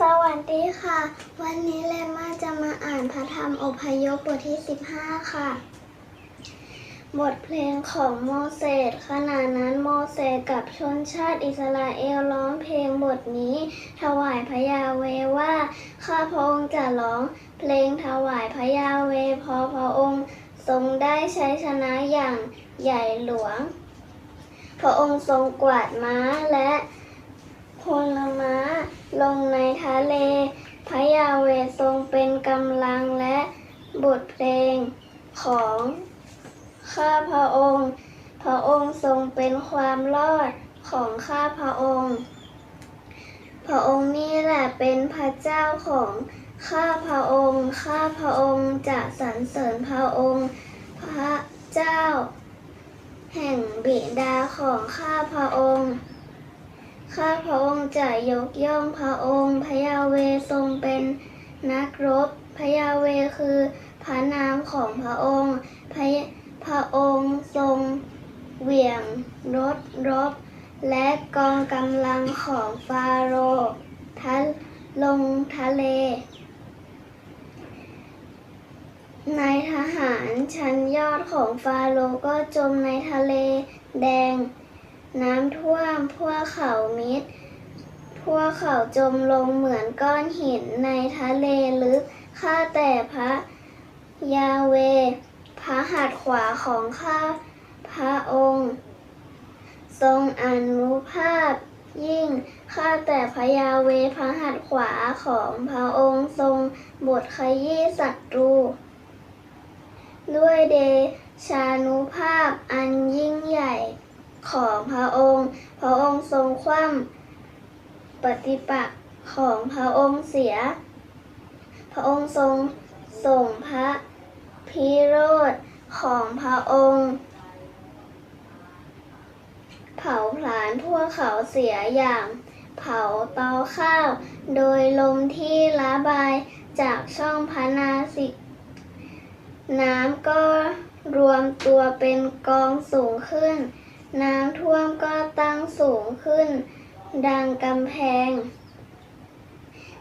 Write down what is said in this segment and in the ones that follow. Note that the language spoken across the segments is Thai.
สวัสดีค่ะ วันนี้เลม่าจะมาอ่านพระธรรมอพยพบทที่ 15 ค่ะ บทเพลงของโมเสสขณะนั้นโมเสสกับชนชาติอิสราเอลร้องเพลงบทนี้ ถวายพระยาเวว่า ข้าพระองค์จะร้องเพลงถวายพระยาเวเพอพระองค์ทรงได้ใช้ชนะอย่างใหญ่หลวง พระองค์ทรงกวาดม้าและ พลม้า ลงในทะเล พระยาเวทรงเป็นกำลังและบทเพลงของข้าพระองค์ พระองค์ทรงเป็นความรอดของข้าพระองค์ พระองค์นี่แหละเป็นพระเจ้าของข้าพระองค์ ข้าพระองค์จะสรรเสริญพระองค์ พระเจ้า แห่งบิดาของข้าพระองค์ ข้าพระองค์จะยกย่องพระองค์พยาเวทรงเป็นนักรบพยาเวคือพระนามของพระองค์พระพระองค์ทรงเหวี่ยงรถรบ และกองกำลังของฟาโรห์ทันลงทะเลนายทหารชั้นยอดของฟาโรห์ก็จมในทะเลแดง น้ำท่วมพวกเขามิด พวกเขาจมลงเหมือนก้อนหินในทะเลลึก ข้าแต่พระยาเว พระหัตถ์ขวาของข้าพระองค์ ทรงอนุภาพยิ่ง ข้าแต่พระยาเวพระหัตถ์ขวาของพระองค์ทรงบทขยี้ศัตรู ด้วยเดชานุภาพอันยิ่งใหญ่ ของพระองค์ พระองค์ทรงคว่ำ ปฏิปักษ์ของพระองค์เสีย พระองค์ทรงส่งพระพิโรธของพระองค์ เผาผลาญพวกเขาเสียอย่างเผาเตาข้าว โดยลมที่ระบายจากช่องพระนาสิก น้ำก็รวมตัวเป็นกองสูงขึ้น น้ำท่วมก็ตั้งสูงขึ้น ดังกำแพง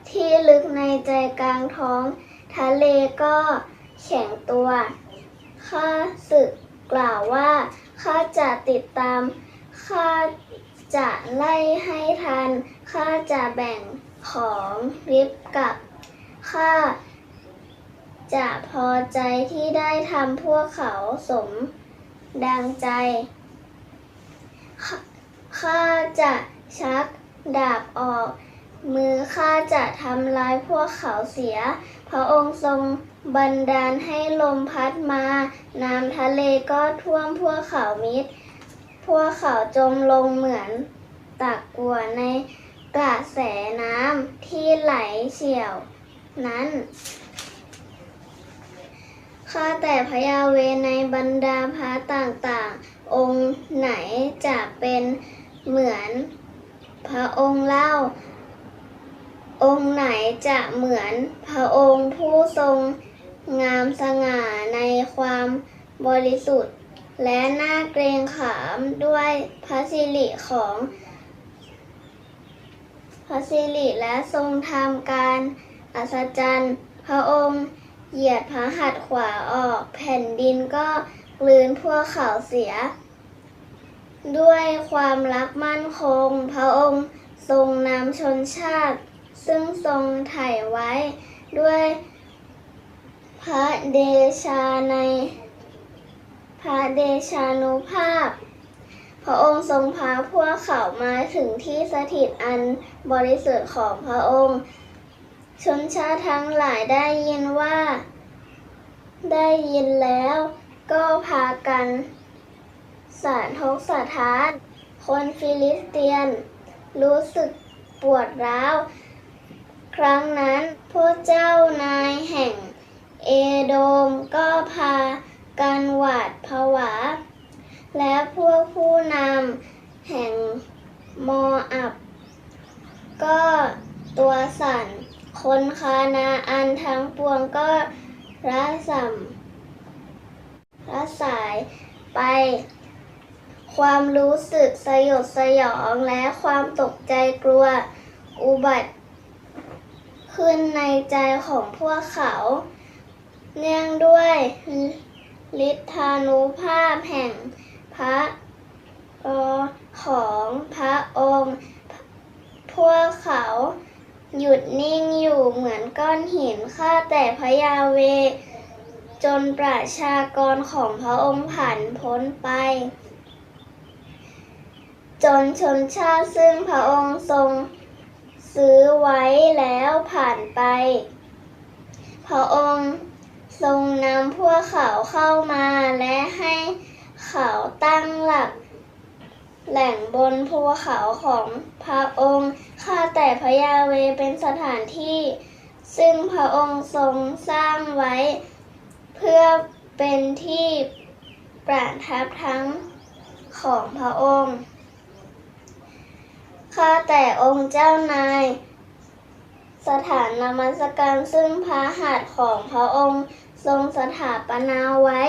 ที่ลึกในใจกลางท้อง ทะเลก็แข็งตัวข้าศึกกล่าวว่าข้าจะติดตามข้าจะไล่ให้ทันข้าจะแบ่งของริบกับข้าจะพอใจที่ได้ทำพวกเขาสมดังใจข้าข้าจะ ชักดาบออก มือข้าจะทำลายพวกเขาเสีย พระองค์ทรงบันดาลให้ลมพัดมา น้ำทะเลก็ท่วมพวกเขามิด พวกเขาจมลงเหมือนตักกัวในกระแสน้ำที่ไหลเฉียว นั้นข้าแต่พระยาเวในบรรดาพระต่างๆ องค์ไหนจะเป็นเหมือน พระองค์เล่า องค์ไหนจะเหมือนพระองค์ผู้ทรงงามสง่าในความบริสุทธิ์ และน่าเกรงขามด้วยพระสิริของพระสิริและทรงทำการอัศจรรย์ พระองค์เหยียดพระหัตถ์ขวาออกแผ่นดินก็กลืนพวกเขาเสีย ด้วยความรักมั่นคง พระองค์ทรงนำชนชาติ ซึ่งทรงไถ่ไว้ด้วยพระเดชาใน พระเดชานุภาพ พระองค์ทรงพาพวกเขามาถึงที่สถิตอันบริสุทธิ์ของพระองค์ ชนชาติทั้งหลายได้ยินว่า ได้ยินแล้วก็พากัน สารทกสะท้าน คนฟิลิสเตียน รู้สึกปวดร้าว ครั้งนั้นพวกเจ้านายแห่งเอโดมก็พากันหวาดผวา และพวกผู้นำแห่งโมอับ ก็ตัวสั่น คนคานาอันทั้งปวงก็ระส่ำระสายไป ความรู้สึกสยดสยองและความตกใจกลัวอุบัติ ขึ้นในใจของพวกเขา เนื่องด้วยฤทธานุภาพแห่งพระอของพระองค์ พวกเขาหยุดนิ่งอยู่เหมือนก้อนหินข้าแต่พระยาเว จนประชากรของพระองค์ผ่านพ้นไป จนชนชาติซึ่งพระองค์ทรง ซื้อไว้แล้วผ่านไป พระองค์ทรงนำพวกเขาเข้ามาและให้เขาตั้งหลัก แหล่งบนภูเขาของพระองค์ข้าแต่พระยาเวเป็นสถานที่ ซึ่งพระองค์ทรงสร้างไว้ เพื่อเป็นที่ประทับทั้งของพระองค์ ข้าแต่องค์เจ้านาย สถานนมัสการซึ่งพระหัตถ์ของพระองค์ทรงสถาปนาไว้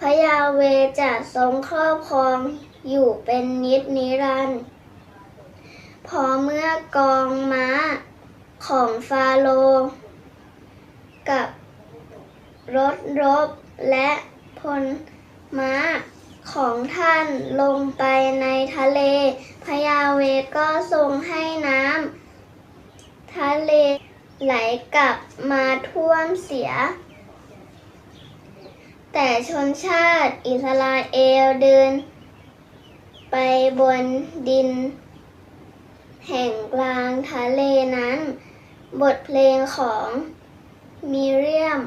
พระยาเวจะทรงครอบครองอยู่เป็นนิจนิรันดร์พอเมื่อกองม้าของฟาโรห์กับรถรบและพลม้าของท่านลงไปในทะเล พระยาเวก็ทรงให้น้ำทะเลไหลกลับมาท่วมเสีย แต่ชนชาติอิสราเอลเดิน ไปบนดิน แห่งกลางทะเลนั้น บทเพลงของมิเรียม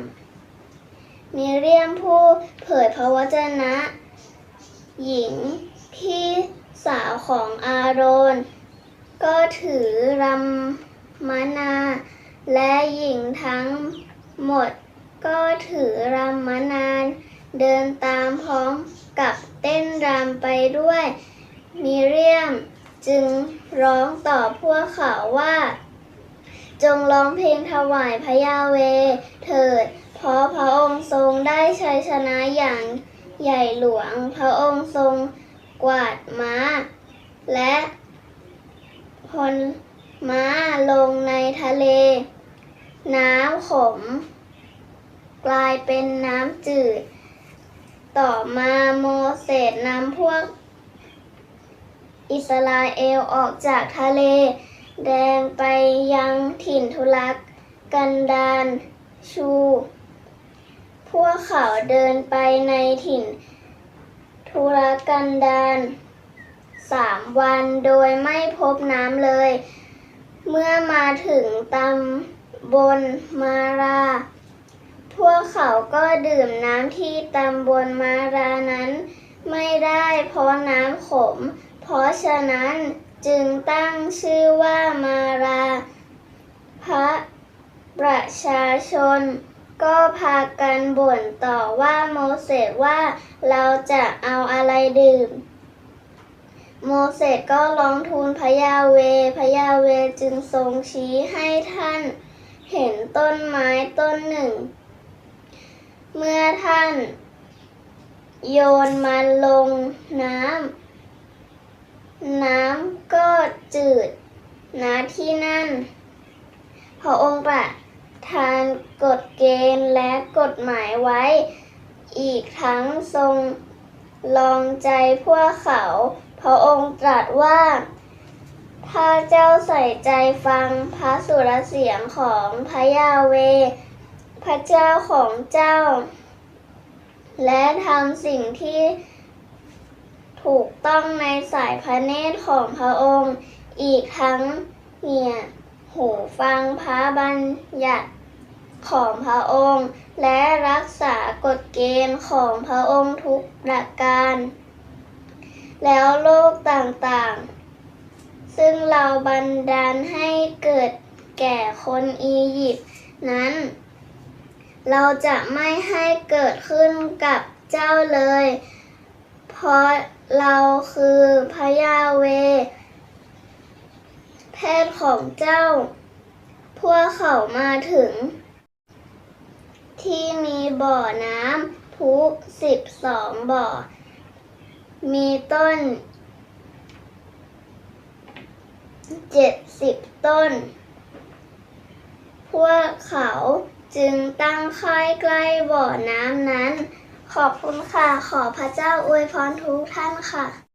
มิเรียมผู้เผยพระวจนะ หญิงพี่ สาวของอาโรน ก็ถือรำมนา และหญิงทั้งหมด ก็ถือรำมานาน เดินตามพร้อมกับเต้นรำไปด้วย มิเรียมจึงร้องต่อพวกเขาว่า จงร้องเพลงถวายพระยาเว เถิด เพราะพระองค์ทรงได้ชัยชนะอย่างใหญ่หลวงพระองค์ทรง กวาดม้า และพลม้าลงในทะเล น้ำขม กลายเป็นน้ำจืด ต่อมาโมเสสนำพวก อิสราเอลออกจากทะเล แดงไปยังถิ่นทุรกันดารชู พวกเขาเดินไปในถิ่น ทุรกันดารสามวันโดยไม่พบน้ำเลย เมื่อมาถึงตำบลมารา พวกเขาก็ดื่มน้ำที่ตำบลมารานั้นไม่ได้เพราะน้ำขม เพราะฉะนั้นจึงตั้งชื่อว่ามารา พระประชาชน ก็พากันบ่นต่อว่าโมเสสว่าเราจะเอาอะไรดื่ม โมเสสก็ร้องทูลพระยาเว พระยาเวจึงทรงชี้ให้ท่านเห็นต้นไม้ต้นหนึ่ง เมื่อท่าน โยนมันลงน้ำ น้ำก็จืดณที่นั่น พระองค์ประ ทานกฎเกณฑ์และกฎหมายไว้ อีกทั้งทรงลองใจพวกเขา พระองค์ตรัสว่า ถ้าเจ้าใส่ใจฟังพระสุรเสียงของพระยาเว พระเจ้าของเจ้า และทำสิ่งที่ถูกต้องในสายพระเนตรของพระองค์ อีกทั้งเหี่ยหูฟังพระบัญญัติ ของพระองค์ และรักษากฎเกณฑ์ของพระองค์ทุกประการ แล้วโลกต่างๆ ซึ่งเราบันดาลให้เกิดแก่คนอียิปต์นั้น เราจะไม่ให้เกิดขึ้นกับเจ้าเลย เพราะเราคือพระยาเว แพทย์ของเจ้า พวกเขามาถึง ที่มีบ่อน้ำพุสิบสองบ่อ มีต้นเจ็ดสิบต้น พวกเขาจึงตั้งค่ายใกล้บ่อน้ำนั้น ขอบคุณค่ะ ขอพระเจ้าอวยพรทุกท่านค่ะ